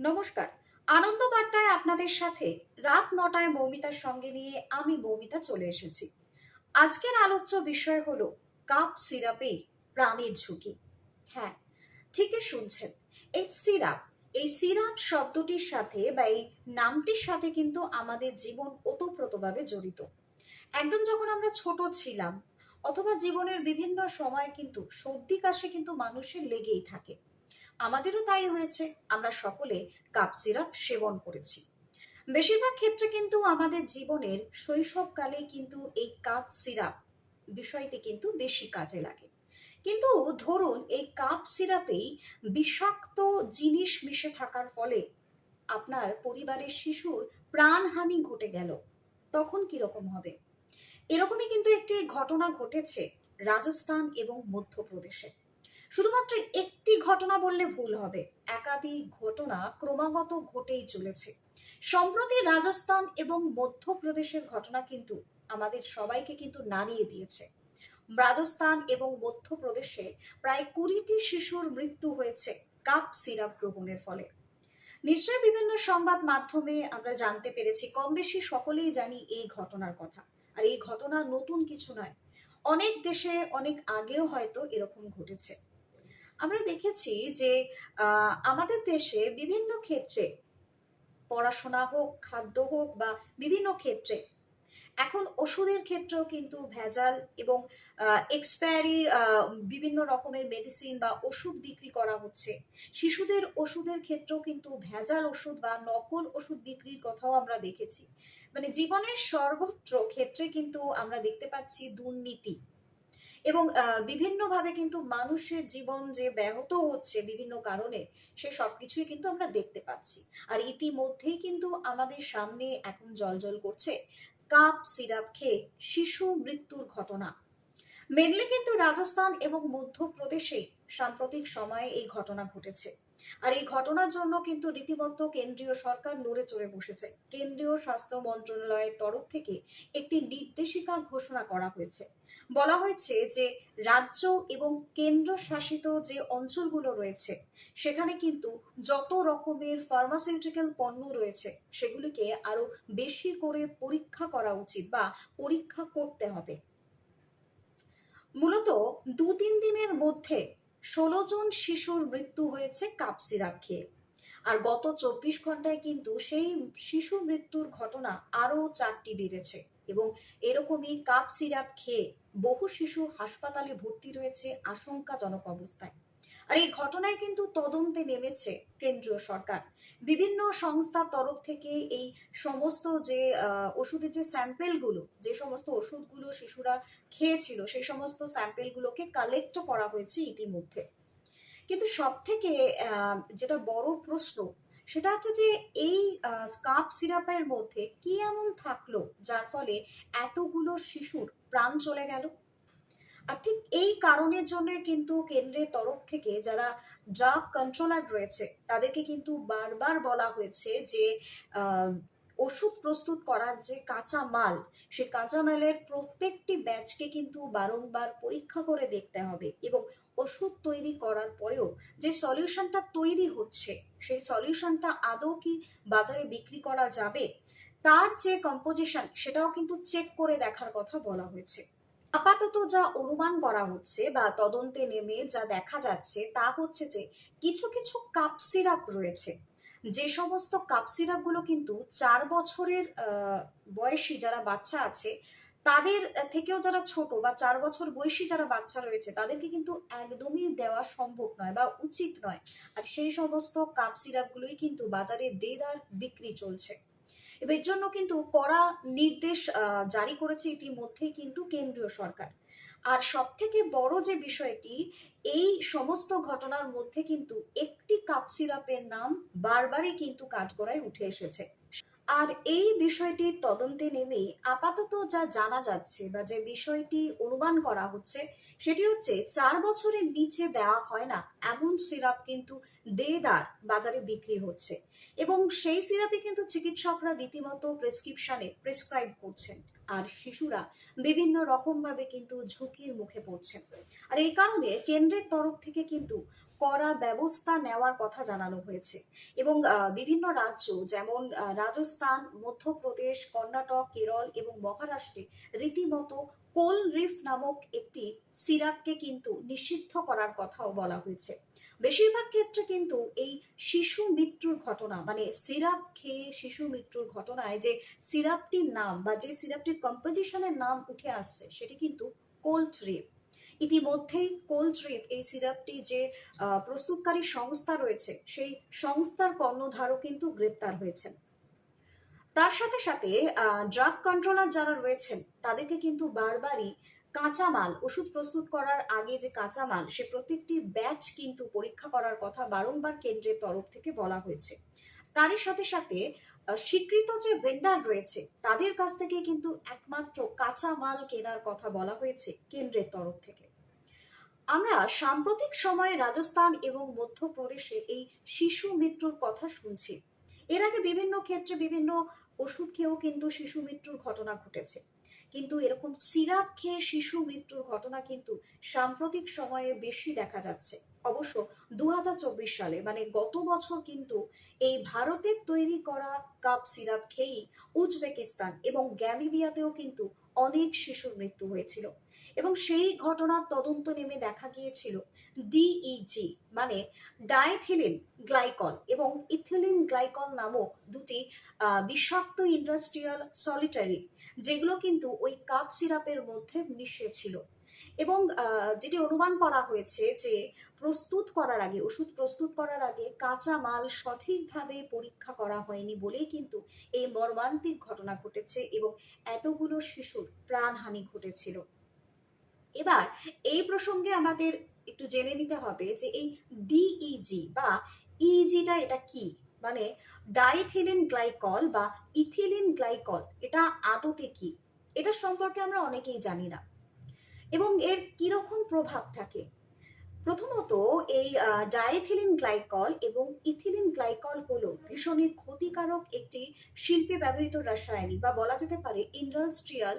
নমস্কার। আনন্দ বার্তায় আপনাদের সাথে রাত নটায় মৌমিতার সঙ্গে নিয়ে আমি মৌমিতা চলে এসেছি। আজকের আলোচ্য বিষয় হলো কাপ সিরাপে প্রাণের ঝুঁকি। হ্যাঁ ঠিকই শুনছেন। এই সিরাপ এই সিরাপ শব্দটির সাথে বা এই নামটির সাথে কিন্তু আমাদের জীবন ওতপ্রোতভাবে জড়িত। একদম যখন আমরা ছোট ছিলাম, অথবা জীবনের বিভিন্ন সময় কিন্তু সর্দি কাশে কিন্তু মানুষের লেগেই থাকে। আমাদেরও তাই হয়েছে। আমরা সকলে কাপ সিরাপ সেবন করেছি। বেশিরভাগ ক্ষেত্রে কিন্তু আমাদের জীবনের শৈশবকালে কিন্তু এই কাপ সিরাপ বিষয়টি কিন্তু বেশি কাজে লাগে। কিন্তু ধরুন, এই কাপ সিরাপেই বিষাক্ত জিনিস মিশে থাকার ফলে আপনার পরিবারের শিশুর প্রাণহানি ঘটে গেল, তখন কি রকম হবে? এরকমই কিন্তু একটি ঘটনা ঘটেছে রাজস্থান এবং মধ্যপ্রদেশে। শুধুমাত্র একটি ঘটনা বললে ভুল হবে। একাধিক ঘটনা ক্রমাগত ঘটেই চলেছে। সম্প্রতি রাজস্থান এবং মধ্যপ্রদেশের ঘটনা কিন্তু আমাদের সবাইকে কিন্তু নাড়িয়ে দিয়েছে। রাজস্থান এবং মধ্যপ্রদেশে প্রায় কুড়িটি শিশুর মৃত্যু হয়েছে কাপ সিরাপ গ্রহণের ফলে। নিশ্চয়ই বিভিন্ন সংবাদ মাধ্যমে আমরা জানতে পেরেছি কম বেশি সকলেই জানি এই ঘটনার কথা। আর এই ঘটনা নতুন কিছু নয়। অনেক দেশে অনেক আগেও হয়তো এরকম ঘটেছে। আমরা দেখেছি যে আমাদের দেশে বিভিন্ন ক্ষেত্রে পড়াশোনা হোক, খাদ্য হোক বা বিভিন্ন ক্ষেত্রে, এখন ওষুধের ক্ষেত্রেও কিন্তু ভেজাল এবং এক্সপায়ারি বিভিন্ন রকমের মেডিসিন বা ওষুধ বিক্রি করা হচ্ছে। শিশুদের ওষুধের ক্ষেত্রেও কিন্তু ভেজাল ওষুধ বা নকল ওষুধ বিক্রির কথাও আমরা দেখেছি। মানে জীবনের সর্বত্র ক্ষেত্রে কিন্তু আমরা দেখতে পাচ্ছি দুর্নীতি। এবং বিভিন্নভাবে কিন্তু মানুষের জীবন যে ব্যাহত হচ্ছে বিভিন্ন কারণে, সে সব কিছুই কিন্তু আমরা দেখতে পাচ্ছি। আর ইতিমধ্যেই কিন্তু আমাদের সামনে এখন জলজল করছে কাপ সিরাপ খেয়ে শিশু মৃত্যুর ঘটনা। মেনলি কিন্তু রাজস্থান এবং মধ্যপ্রদেশে সাম্প্রতিক সময়ে এই ঘটনা ঘটেছে। আর এই ঘটনার জন্য কিন্তু রীতিমতো কেন্দ্রীয় সরকার নড়ে চড়ে বসেছে। কেন্দ্রীয় স্বাস্থ্য মন্ত্রণালয়ের তরফ থেকে একটি নির্দেশিকা ঘোষণা করা হয়েছে। বলা হয়েছে যে, রাজ্য এবং কেন্দ্র শাসিত যে অঞ্চলগুলো রয়েছে, সেখানে কিন্তু যত রকমের ফার্মাসিউটিক্যাল পণ্য রয়েছে, সেগুলিকে আরও বেশি করে পরীক্ষা করা উচিত বা পরীক্ষা করতে হবে। মূলত দু তিন দিনের মধ্যে ষোলো জন শিশুর মৃত্যু হয়েছে কাপ সিরাপ খেয়ে। আর গত চব্বিশ ঘন্টায় কিন্তু সেই শিশু মৃত্যুর ঘটনা আরও চারটি বেড়েছে এবং এরকমই কাপ সিরাপ খেয়ে বহু শিশু হাসপাতালে ভর্তি রয়েছে আশঙ্কাজনক অবস্থায়। আর এই ঘটনায় কিন্তু তদন্তে নেমেছে কেন্দ্রীয় সরকার। বিভিন্ন সংস্থার তরফ থেকে এই সমস্ত যে ওষুধের যে স্যাম্পেলগুলো, যে সমস্ত ওষুধগুলো শিশুরা খেয়েছিল, সেই সমস্ত স্যাম্পেলগুলোকে কালেক্ট করা হয়েছে ইতিমধ্যে। কিন্তু সব থেকে যেটা বড় প্রশ্ন, সেটা হচ্ছে যে এই কাপ সিরাপের মধ্যে কি এমন থাকল, যার ফলে এতগুলো শিশুর প্রাণ চলে গেল? ঠিক এই কারণের জন্য কিন্তু কেন্দ্রের তরফ থেকে যারা ড্রাগ কন্ট্রোলার রয়েছে, তাদেরকে কিন্তু বারবার বলা হয়েছে যে ওষুধ প্রস্তুত করার যে কাঁচা মাল সেই কাঁচা মালের প্রত্যেকটি ব্যাচকে কিন্তু বারংবার পরীক্ষা করে দেখতে হবে এবং ওষুধ তৈরি করার পরেও যে সলিউশনটা তৈরি হচ্ছে, সেই সলিউশনটা আদৌ কি বাজারে বিক্রি করা যাবে? তার যে কম্পোজিশন, সেটাও কিন্তু চেক করে দেখার কথা বলা হয়েছে। আপাতত যা অনুমান করা হচ্ছে বা তদন্তে নেমে যা দেখা যাচ্ছে তা হচ্ছে যে কিছু কিছু কাপ সিরাপ রয়েছে। যে সমস্ত কাপ সিরাপগুলো কিন্তু চার বছরের বয়সী যারা বাচ্চা আছে, তাদের থেকেও যারা ছোট বা চার বছর বয়সী যারা বাচ্চা রয়েছে, তাদেরকে কিন্তু একদমই দেওয়া সম্ভব নয় বা উচিত নয়। আর সেই সমস্ত কাপ সিরাপগুলোই কিন্তু বাজারে দেদার বিক্রি চলছে। এর জন্য কিন্তু কড়া নির্দেশ জারি করেছে ইতিমধ্যে কিন্তু কেন্দ্রীয় সরকার। আর সব থেকে বড় যে বিষয়টি, এই সমস্ত ঘটনার মধ্যে কিন্তু একটি কাপ সিরাপের নাম বারবারই কিন্তু কাঠগড়ায় উঠে এসেছে। আর এই বিষয়টি তদন্তে নেমেই আপাতত যা জানা যাচ্ছে বা যে বিষয়টি অনুমান করা হচ্ছে, সেটি হচ্ছে চার বছরের নিচে দেওয়া হয় না। এমন সিরাপ কিন্তু দেদার বাজারে বিক্রি হচ্ছে এবং সেই সিরাপে কিন্তু চিকিৎসকরা রীতিমতো প্রেসক্রিপশনে প্রেসক্রাইব করছেন। আর শিশুরা বিভিন্ন রকমভাবে কিন্তু ঝুঁকির মুখে পড়ছেন আর এই কারণে কেন্দ্রের তরফ থেকে কিন্তু কড়া ব্যবস্থা নেওয়ার কথা জানানো হয়েছে। এবং বিভিন্ন রাজ্য যেমন রাজস্থান, মধ্যপ্রদেশ, কর্ণাটক, কেরল এবং মহারাষ্ট্রে রীতিমতো কোল রিফ নামক একটি সিরাপকে কিন্তু নিষিদ্ধ করার কথাও বলা হয়েছে। বেশিরভাগ ক্ষেত্রে কিন্তু এই শিশু মৃত্যুর ঘটনা মানে সিরাপ খেয়ে শিশু মৃত্যুর ঘটনায় যে সিরাপটির নাম বা যে সিরাপটির কম্পোজিশনের নাম উঠে আসছে, সেটি কিন্তু কোল্ড রিপ ইতিমধ্যেই কোল্ড রিপ এই সিরাপটি যে প্রস্তুতকারী সংস্থা রয়েছে, সেই সংস্থার কর্ণধারও কিন্তু গ্রেপ্তার হয়েছেন তার সাথে সাথে ড্রাগ কন্ট্রোলার যারা রয়েছেন, তাদেরকে কিন্তু বারবারই কাঁচামাল, ওষুধ প্রস্তুত করার আগে যে কাঁচামাল, সে প্রত্যেকটি ব্যাচ কিন্তু পরীক্ষা করার কথা বারংবার কেন্দ্রের তরফ থেকে বলা হয়েছে। তারই সাথে সাথে স্বীকৃত যে ভেন্ডার রয়েছে, তাদের কাছ থেকে কিন্তু একমাত্র কাঁচামাল কেনার কথা বলা হয়েছে কেন্দ্রের তরফ থেকে। আমরা সাম্প্রতিক সময়ে রাজস্থান এবং মধ্যপ্রদেশে এই শিশু মৃত্যুর কথা শুনছি। এর আগে বিভিন্ন ক্ষেত্রে বিভিন্ন ওষুধ খেয়েও কিন্তু শিশু মৃত্যুর ঘটনা ঘটেছে। কিন্তু এরকম সিরাপ খেয়ে শিশু মৃত্যুর ঘটনা কিন্তু সাম্প্রতিক সময়ে বেশি দেখা যাচ্ছে। অবশ্য দু হাজার চব্বিশ সালে মানে গত বছর কিন্তু এই ভারতের তৈরি করা কাপ সিরাপ খেয়েই উজবেকিস্তান এবং গ্যামিবিয়াতেও কিন্তু অনেক শিশুর মৃত্যু হয়েছিল। এবং সেই ঘটনার তদন্ত নেমে দেখা গিয়েছিল ডিইজি মানে ডাইথিলিন গ্লাইকল এবং ইথিলিন গ্লাইকল নামক দুটি বিষাক্ত ইন্ডাস্ট্রিয়াল সলিটারি যেগুলো কিন্তু ওই কাপ সিরাপের মধ্যে মিশে ছিল। এবং যেটি অনুমান করা হয়েছে যে প্রস্তুত করার আগে, ওষুধ প্রস্তুত করার আগে কাঁচা মাল সঠিকভাবে পরীক্ষা করা হয়নি বলেই কিন্তু এই মর্মান্তিক ঘটনা ঘটেছে এবং এতগুলো শিশুর প্রাণহানি ঘটেছিল। এবার এই প্রসঙ্গে আমাদের একটু জেনে নিতে হবে যে এই ডিইজি বা ইজিটা এটা কি? মানে ডাইথিলিন গ্লাইকল বা ইথিলিন গ্লাইকল এটা আদতে কি? এটা সম্পর্কে আমরা অনেকেই জানি না। এবং এর কীরকম প্রভাব থাকে? প্রথমত এই ডাইথিলিন গ্লাইকল এবং ইথিলিন গ্লাইকল হলো ভীষণই ক্ষতিকারক একটি শিল্পে ব্যবহৃত রাসায়নিক বা বলা যেতে পারে ইন্ডাস্ট্রিয়াল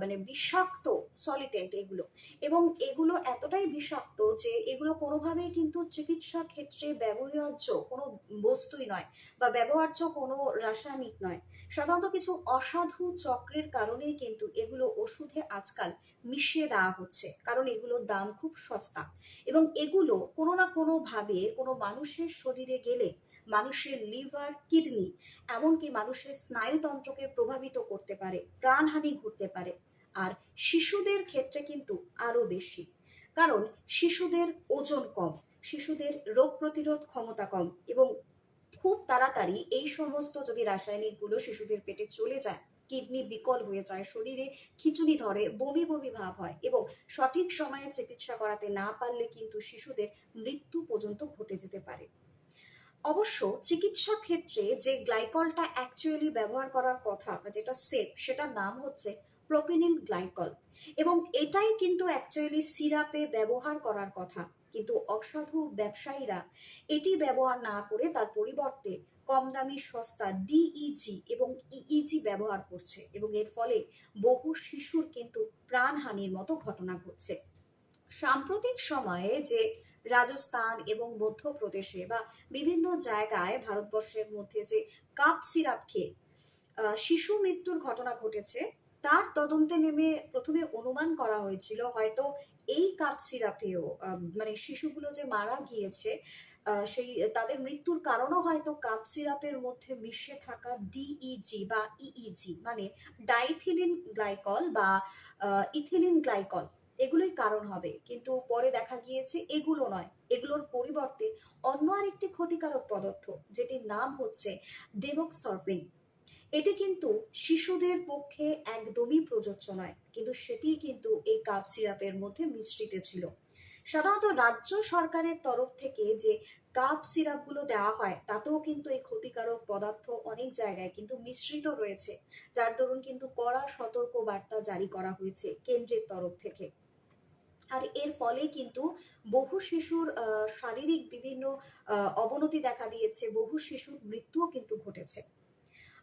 মানে বিষাক্ত সলিটেন্ট এগুলো। এবং এগুলো এতটাই বিষাক্ত যে এগুলো কোনোভাবেই কিন্তু চিকিৎসা ক্ষেত্রে ব্যবহার্য কোনো বস্তুই নয় বা ব্যবহার্য কোনো রাসায়নিক নয়। সাধারণত কিছু অসাধু চক্রের কারণেই কিন্তু এগুলো ওষুধে আজকাল মিশিয়ে দেওয়া হচ্ছে। কারণ এগুলোর দাম খুব সস্তা। এবং এগুলো কোনো না কোনো ভাবে কোনো মানুষের শরীরে গেলে, মানুষের লিভার, কিডনি, এমনকি মানুষের স্নায়ুতন্ত্রকে প্রভাবিত করতে পারে, প্রাণহানি ঘটতে পারে। আর শিশুদের ক্ষেত্রে কিন্তু আরও বেশি। কারণ শিশুদের ওজন কম, শিশুদের রোগ প্রতিরোধ ক্ষমতা কম এবং খুব তাড়াতাড়ি এই সমস্ত যদি রাসায়নিকগুলো শিশুদের পেটে চলে যায় কিডনি বিকল হয়ে যায়, শরীরে খিচুড়ি ধরে, বমি বমি ভাব হয় এবং সঠিক সময়ে চিকিৎসা করাতে না পারলে কিন্তু শিশুদের মৃত্যু পর্যন্ত ঘটে যেতে পারে। অবশ্য চিকিৎসা ক্ষেত্রে যে গ্লাইকলটা অ্যাকচুয়ালি ব্যবহার করার কথা বা যেটা সেফ সেটার নাম হচ্ছে প্রোপিনিল গ্লাইকল এবং এটাই কিন্তু অ্যাকচুয়ালি সিরাপে ব্যবহার করার কথা। কিন্তু অসাধু ব্যবসায়ীরা এটি ব্যবহার না করে তার পরিবর্তে কম দামি সস্তা ডিইজি এবং ইইজি ব্যবহার করছে এবং এর ফলে বহু শিশুর কিন্তু প্রাণহানির মতো ঘটনা ঘটছে। সাম্প্রতিক সময়ে যে রাজস্থান এবং মধ্যপ্রদেশে বা বিভিন্ন জায়গায় ভারতবর্ষের মধ্যে যে কাপ সিরাপ খেয়ে শিশু মৃত্যুর ঘটনা ঘটেছে, তার তদন্তে নেমে প্রথমে অনুমান করা হয়েছিল হয়তো এই কাপ সিরাপেও মানে শিশুগুলো যে মারা গিয়েছে সেই তাদের মৃত্যুর কারণও হয়তো কাপ সিরাপের মধ্যে মিশে থাকা ডিইজি বা ইইজি মানে ডাইথিলিন গ্লাইকল বা ইথিলিন গ্লাইকল এগুলোই কারণ হবে। কিন্তু পরে দেখা গিয়েছে এগুলো নয়। এগুলোর পরিবর্তে অন্য আরেকটি ক্ষতিকারক পদার্থ, যেটির নাম হচ্ছে ডেমোক্সরপিন এটি কিন্তু শিশুদের পক্ষে একদমই প্রযোজ্য নয়। কিন্তু সেটি কিন্তু এই কাপ সিরাপের মধ্যে মিশ্রিত ছিল। সাধারণত রাজ্য সরকারের তরফ থেকে যে কাপ সিরাপগুলো দেওয়া হয়, তাতেও কিন্তু এই ক্ষতিকারক পদার্থ অনেক জায়গায় কিন্তু মিশ্রিত রয়েছে। যার দরুন কিন্তু কড়া সতর্ক বার্তা জারি করা হয়েছে কেন্দ্রের তরফ থেকে। আর এর ফলে কিন্তু বহু শিশুর শারীরিক বিভিন্ন অবনতি দেখা দিয়েছে, বহু শিশুর মৃত্যুও কিন্তু ঘটেছে।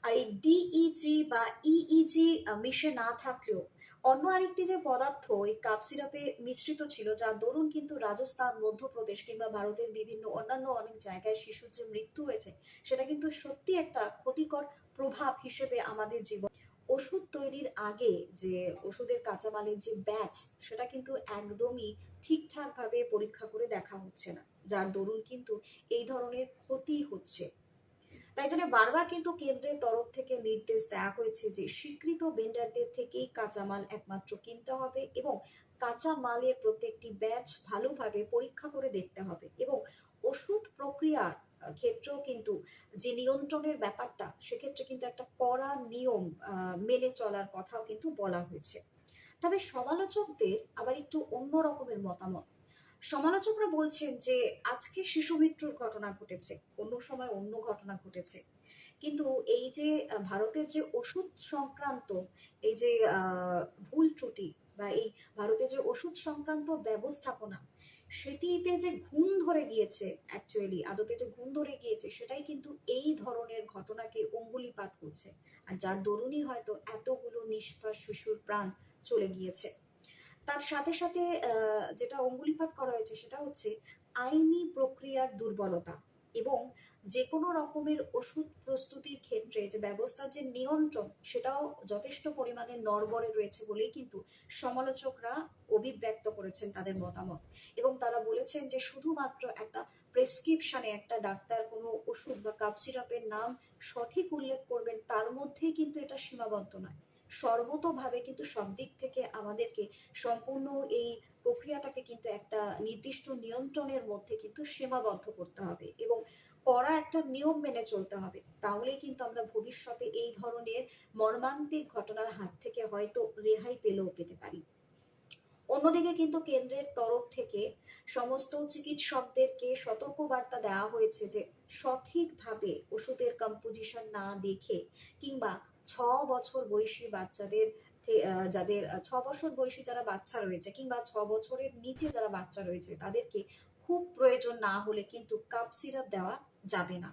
আর এই ডিইজি বা ইইজি মিশে না থাকলেও অন্য আরেকটি যে পদার্থ এই কাপ সিরাপে মিশ্রিত ছিল, যার দরুন কিন্তু রাজস্থান, মধ্যপ্রদেশ কিংবা ভারতের বিভিন্ন অন্যান্য অনেক জায়গায় শিশুর যে মৃত্যু হয়েছে, সেটা কিন্তু সত্যি একটা ক্ষতিকর প্রভাব হিসেবে আমাদের জীবন। ওষুধ তৈরির আগে যে ওষুধের কাঁচামালের যে ব্যাচ সেটা কিন্তু একদমই ঠিকঠাক ভাবে পরীক্ষা করে দেখা হচ্ছে না, যার দরুন কিন্তু এই ধরনের ক্ষতি হচ্ছে। তাই জন্য বারবার কিন্তু কেন্দ্রের তরফ থেকে নির্দেশ দেওয়া হয়েছে যে স্বীকৃত ভেন্ডারদের থেকেই কাঁচামাল একমাত্র কিনতে হবে এবং কাঁচা মালের প্রত্যেকটি ব্যাচ ভালোভাবে পরীক্ষা করে দেখতে হবে এবং ওষুধ প্রক্রিয়ার ক্ষেত্রেও কিন্তু যে নিয়ন্ত্রণের ব্যাপারটা, সেক্ষেত্রে কিন্তু একটা কড়া নিয়ম মেনে চলার কথাও কিন্তু বলা হয়েছে। তবে সমালোচকদের আবার একটু অন্য রকমের মতামত। সমালোচকরা বলছেন যে, আজকে শিশু মৃত্যুর ঘটনা ঘটেছে, অন্য সময় অন্য ঘটনা ঘটেছে। কিন্তু এই যে ভারতের যে ওষুধ সংক্রান্ত এই যে ভুল ত্রুটি বা এই ভারতের যে ওষুধ সংক্রান্ত ব্যবস্থাপনা, সেটিতে যে ঘুম ধরে গিয়েছে অ্যাকচুয়ালি আদতে যে ঘুম ধরে গিয়েছে, সেটাই কিন্তু এই ধরনের ঘটনাকে অঙ্গুলিপাত করছে। আর যার দরুনই হয়তো এতগুলো নিষ্পাপ শিশুর প্রাণ চলে গিয়েছে। তার সাথে সাথে যেটা অঙ্গুলিপাত করা হয়েছে সেটা হচ্ছে আইনি প্রক্রিয়ার দুর্বলতা এবং যে কোনো রকমের ওষুধ প্রস্তুতির ক্ষেত্রে যে ব্যবস্থার যে নিয়ন্ত্রণ সেটাও যথেষ্ট পরিমাণে নড়বড়ে রয়েছে বলেই কিন্তু সমালোচকরা অভিব্যক্ত করেছেন তাদের মতামত। এবং তারা বলেছেন যে শুধুমাত্র একটা প্রেসক্রিপশনে একটা ডাক্তার কোনো ওষুধ বা কাপ সিরাপের নাম সঠিক উল্লেখ করবেন, তার মধ্যেই কিন্তু এটা সীমাবদ্ধ নয়। সর্বতোভাবে কিন্তু সব দিক থেকে আমাদেরকে সম্পূর্ণ এই প্রক্রিয়াটাকে কিন্তু একটা নির্দিষ্ট নিয়ন্ত্রণের মধ্যে কিন্তু সীমাবদ্ধ করতে হবে এবং কড়া একটা নিয়ম মেনে চলতে হবে। তাহলেই কিন্তু আমরা ভবিষ্যতে এই ধরনের মর্মান্তিক ঘটনার হাত থেকে হয়তো রেহাই পেলেও পেতে পারি। অন্যদিকে কিন্তু কেন্দ্রের তরফ থেকে সমস্ত চিকিৎসকদেরকে সতর্কবার্তা দেওয়া হয়েছে যে সঠিকভাবে ওষুধের কম্পোজিশন না দেখে কিংবা ছ বছর বয়সী বাচ্চাদের যাদের ছ বছর বয়সী যারা বাচ্চা রয়েছে কিংবা ছ বছরের নিচে যারা বাচ্চা রয়েছে তাদেরকে খুব প্রয়োজন না হলে কিন্তু কাপ সিরাপ দেওয়া যাবে না।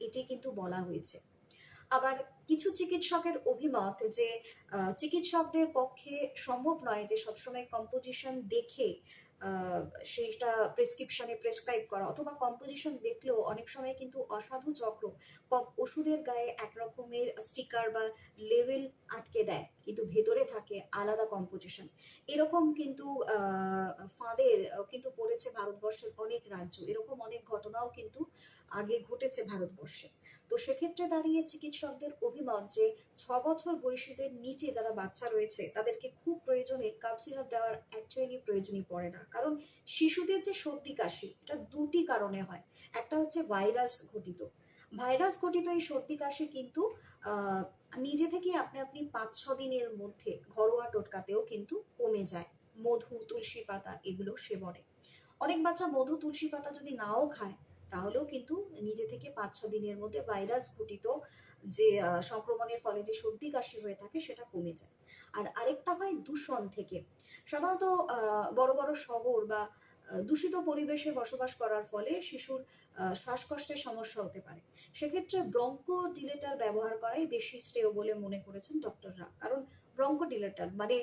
এটি কিন্তু বলা হয়েছে। আবার কিছু চিকিৎসকের অভিমত যে চিকিৎসকদের পক্ষে সম্ভব নয় যে সবসময় কম্পোজিশন দেখে সেটা প্রেসক্রিপশনে প্রেসক্রাইব করা অথবা কম্পোজিশন দেখলেও অনেক সময় কিন্তু অসাধু চক্র ওষুধের গায়ে একরকমের স্টিকার বা লেভেল আটকে দেয়। কিন্তু ভেতরে থাকে আলাদা কম্পোজিশন এরকম কিন্তু ফাঁদের কিন্তু পড়েছে ভারতবর্ষের অনেক রাজ্য। এরকম অনেক ঘটনাও কিন্তু আগে ঘটেছে ভারতবর্ষে। তো সেক্ষেত্রে দাঁড়িয়ে চিকিৎসকদের অভিমত যে, ছ বছর বয়সীদের নিচে যারা বাচ্চা রয়েছে, তাদেরকে খুব প্রয়োজনে কাপ সিরাপ দেওয়ার অ্যাকচুয়ালি প্রয়োজনই পড়ে না। কারণ শিশুদের যে সর্দি কাশি, এটা দুটি কারণে হয়। একটা হচ্ছে ভাইরাস ঘটিত। ভাইরাস ঘটিত এই সর্দি কাশি কিন্তু নিজে থেকে আপনি আপনি পাঁচ ছ দিনের মধ্যে ঘরোয়া টোটকাতেও কিন্তু কমে যায়। মধু, তুলসী পাতা এগুলো সেবনে অনেক বাচ্চা মধু, তুলসী পাতা যদি নাও খায়, তাহলেও কিন্তু নিজে থেকে পাঁচ ছ দিনের মধ্যে ভাইরাস ঘটিত যে সংক্রমণের ফলে যে সর্দি কাশি হয়ে থাকে সেটা কমে যায়। আর আরেকটা হয় দূষণ থেকে। সাধারণত বড় বড় শহর বা দূষিত পরিবেশে বসবাস করার ফলে শিশুর শ্বাসকষ্টের সমস্যা হতে পারে। সেক্ষেত্রে ব্রঙ্কো ডিলেটার ব্যবহার করাই বেশি শ্রেয় বলে মনে করেছেন ডক্টররা কারণ ব্রঙ্কো ডিলেটার মানে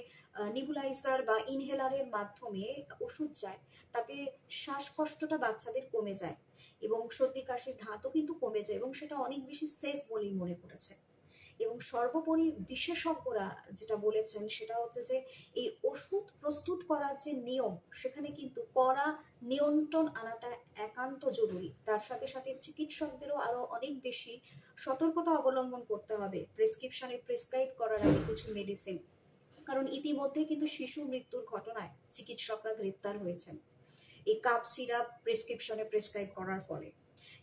নিবুলাইজার বা ইনহেলারের মাধ্যমে ওষুধ যায়, তাতে শ্বাসকষ্টটা বাচ্চাদের কমে যায় এবং সর্দি, কাশির ধাতও কিন্তু কমে যায় এবং সেটা অনেক বেশি সেফ বলেই মনে করেছে। এবং সর্বোপরি বিশেষজ্ঞরা যেটা বলেছেন সেটা হচ্ছে যে এই ওষুধ প্রস্তুত করার যে নিয়ম, সেখানে কিন্তু কড়া নিয়ন্ত্রণ আনাটা একান্ত জরুরি। তার সাথে সাথে চিকিৎসকদেরও আরও অনেক বেশি সতর্কতা অবলম্বন করতে হবে। প্রেসক্রিপশনে প্রেসক্রাইব করার আগে কিছু মেডিসিন কারণ ইতিমধ্যে কিন্তু শিশু মৃত্যুর ঘটনায় চিকিৎসকরা গ্রেপ্তার হয়েছেন। এই কাপ সিরাপ প্রেসক্রিপশনে প্রেসক্রাইব করার ফলে।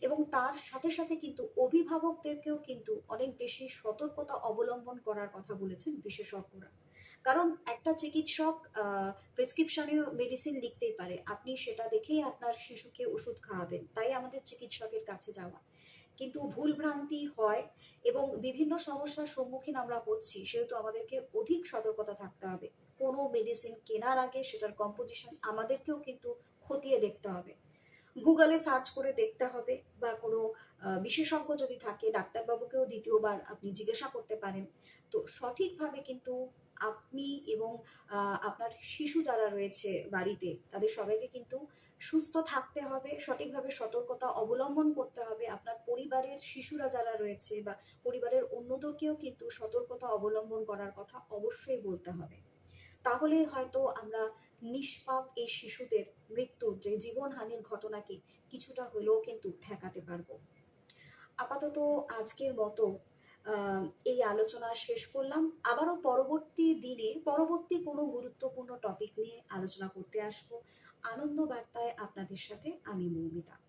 এবং তার সাথে সাথে কিন্তু অভিভাবকদেরকেও কিন্তু অনেক বেশি সতর্কতা অবলম্বন করার কথা বলেছেন বিশেষজ্ঞরা। কারণ একটা চিকিৎসক প্রেসক্রিপশনেও মেডিসিন লিখতেই পারে। আপনি সেটা দেখেই আপনার শিশুকে ওষুধ খাওয়াবেন, তাই আমাদের চিকিৎসকের কাছে যাওয়া। কিন্তু ভুল ভ্রান্তি হয় এবং বিভিন্ন সমস্যার সম্মুখীন আমরা হচ্ছি, সেহেতু আমাদেরকে অধিক সতর্কতা থাকতে হবে। কোনো মেডিসিন কেনার আগে সেটার কম্পোজিশন আমাদেরকেও কিন্তু খতিয়ে দেখতে হবে। গুগলে সার্চ করে দেখতে হবে বা কোনো বিশেষজ্ঞ যদি থাকে, ডাক্তারবাবুকেও দ্বিতীয়বার আপনি জিজ্ঞাসা করতে পারেন। তো সঠিকভাবে কিন্তু আপনি এবং আপনার শিশু যারা রয়েছে বাড়িতে, তাদের সবাইকে কিন্তু সুস্থ থাকতে হবে, সঠিকভাবে সতর্কতা অবলম্বন করতে হবে। আপনার পরিবারের শিশুরা যারা রয়েছে বা পরিবারের অন্যদেরকেও কিন্তু সতর্কতা অবলম্বন করার কথা অবশ্যই বলতে হবে। তাহলে হয়তো আমরা নিষ্পাপ এই শিশুদের মৃত্যুর যে জীবনহানির ঘটনাকে কিছুটা হলেও কিন্তু ঠেকাতে পারব। আপাতত আজকের মতো এই আলোচনা শেষ করলাম। আবারও পরবর্তী দিনে, পরবর্তী কোনো গুরুত্বপূর্ণ টপিক নিয়ে আলোচনা করতে আসব। আনন্দ বার্তায় আপনাদের সাথে আমি মৌমিতা।